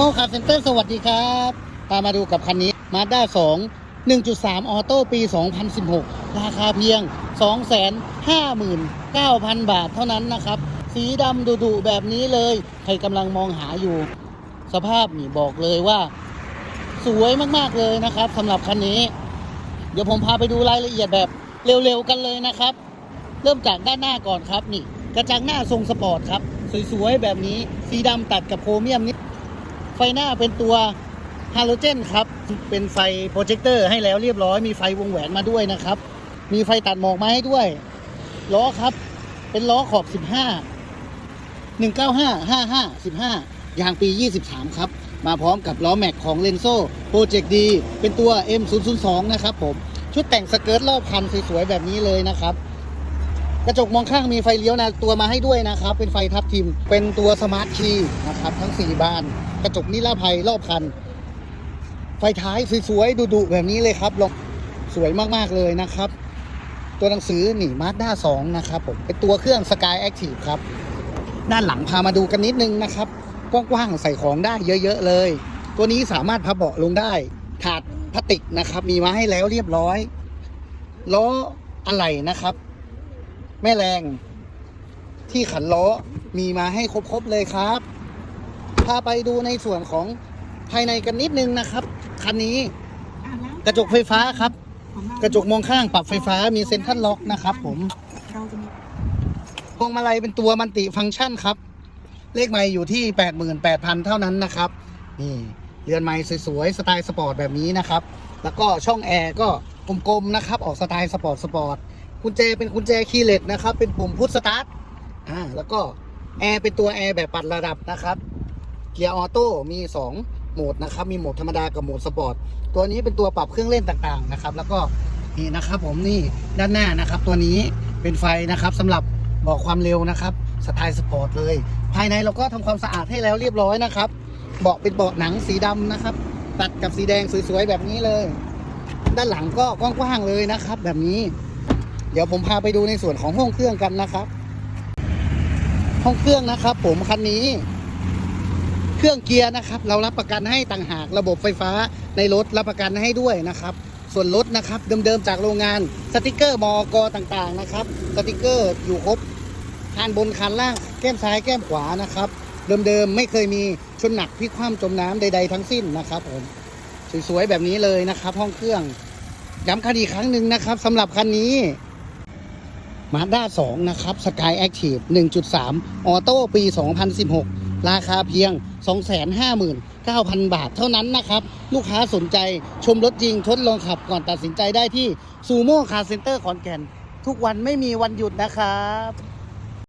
โมคาร์เซ็นเตอร์สวัสดีครับพามาดูกับคันนี้ Mazda 2 1.3 ออโต้ปี 2016 ราคาเพียง 259,000 บาทเท่านั้นนะครับ สีดำดุๆแบบนี้เลย ใครกำลังมองหาอยู่ สภาพนี่บอกเลยว่า สวยมากๆเลยนะครับสำหรับคันนี้ เดี๋ยวผมพาไปดูรายละเอียดแบบเร็วๆกันเลยนะครับ เริ่มจากด้านหน้าก่อนครับนี่ กระจังหน้าทรงสปอร์ตครับสวยๆแบบนี้สีดำตัดกับโครเมียมนิด ไฟหน้าเป็นตัวฮาโลเจนครับ เป็นไฟโปรเจคเตอร์ให้แล้วเรียบร้อย มีไฟวงแหวนมาด้วยนะครับ มีไฟตัดหมอกมาให้ด้วย ล้อครับ เป็นล้อขอบ 15 195 55 15 ยางปี 23 ครับ มาพร้อมกับล้อแม็กของเลนโซ่โปรเจกต์ดีเป็นตัว M002 นะครับผม ชุดแต่งสเกิร์ตรอบคันสวยๆแบบนี้เลยนะครับ กระจกมองข้างมีไฟเลี้ยวนะตัวมาให้ด้วยนะครับ เป็นไฟทับทิม เป็นตัวสมาร์ทคีย์นะครับ ทั้ง 4 บาน กระจกนิรภัยรอบคัน ไฟท้ายสวยๆดุๆแบบนี้เลยครับลองสวยมากๆเลยนะครับ ตัวหนังสือนี่มา z ด้า2นะครับผมเป็นตัวเครื่อง Sky Active ครับ ด้านหลังพามาดูกันนิดนึงนะครับกว้างๆใส่ของได้เยอะ ๆ เลย ตัวนี้สามารถพับเบาะลงได้ ถาดพลาสติกนะครับ มีมาให้แล้วเรียบร้อยล้ออะไหล่นะครับ แม่แรงที่ขันล้อมีมาให้ครบๆเลยครับ พาไปดูในส่วนของภายในกันนิดนึงนะครับ คันนี้กระจกไฟฟ้าครับ กระจกมองข้างปรับไฟฟ้ามีเซ็นทรัลล็อกนะครับ ผมพวงมาลัยเป็นตัวมันติฟังก์ชันครับ เลขไม้อยู่ที่ 88,000 เท่านั้นนะครับ นี่เรือนไม้สวยๆสไตล์สปอร์ตแบบนี้นะครับ แล้วก็ช่องแอร์ก็กลมๆนะครับ ออกสไตล์สปอร์ตสปอร์ต กุญแจเป็นกุญแจคีย์เลสนะครับ เป็นปุ่มพุทสตาร์ทอ่าแล้วก็แอร์เป็นตัวแอร์แบบปรับระดับนะครับ เกียร์ออโต้มี 2 โหมดนะครับ มีโหมดธรรมดากับโหมดสปอร์ต ตัวนี้เป็นตัวปรับเครื่องเล่นต่างๆนะครับ แล้วก็นี่นะครับผมนี่ด้านหน้านะครับ ตัวนี้เป็นไฟนะครับสำหรับบอกความเร็วนะครับสไตล์สปอร์ตเลย ภายในเราก็ทำความสะอาดให้แล้วเรียบร้อยนะครับเบาะเป็นเบาะหนังสีดำนะครับ ตัดกับสีแดงสวยๆแบบนี้เลย ด้านหลังก็กว้างๆเลยนะครับ แบบนี้ เดี๋ยวผมพาไปดูในส่วนของห้องเครื่องกันนะครับ ห้องเครื่องนะครับ ผมคันนี้ เครื่องเกียร์นะครับ เรารับประกันให้ต่างหากระบบไฟฟ้าในรถรับประกันให้ด้วยนะครับ ส่วนรถนะครับเดิมๆจากโรงงานสติกเกอร์มอกต่างๆนะครับ สติกเกอร์อยู่ครบคานบนคานล่างแก้มซ้ายแก้มขวานะครับเดิมๆไม่เคยมีชนหนักพิกคว่ำจมน้ำใด ๆ ทั้งสิ้นนะครับ ผมสวยๆแบบนี้เลยนะครับ ห้องเครื่องย้ำคันอีกครั้งหนึ่งนะครับสำหรับคันนี้ มาด้า2นะครับ Sky Active 1.3 ออโต้ปี 2016 ราคาเพียง 259,000 บาทเท่านั้นนะครับ ลูกค้าสนใจชมรถจริงทดลองขับก่อนตัดสินใจได้ที่ซูโม่คาร์เซ็นเตอร์ขอนแก่น ทุกวันไม่มีวันหยุดนะครับ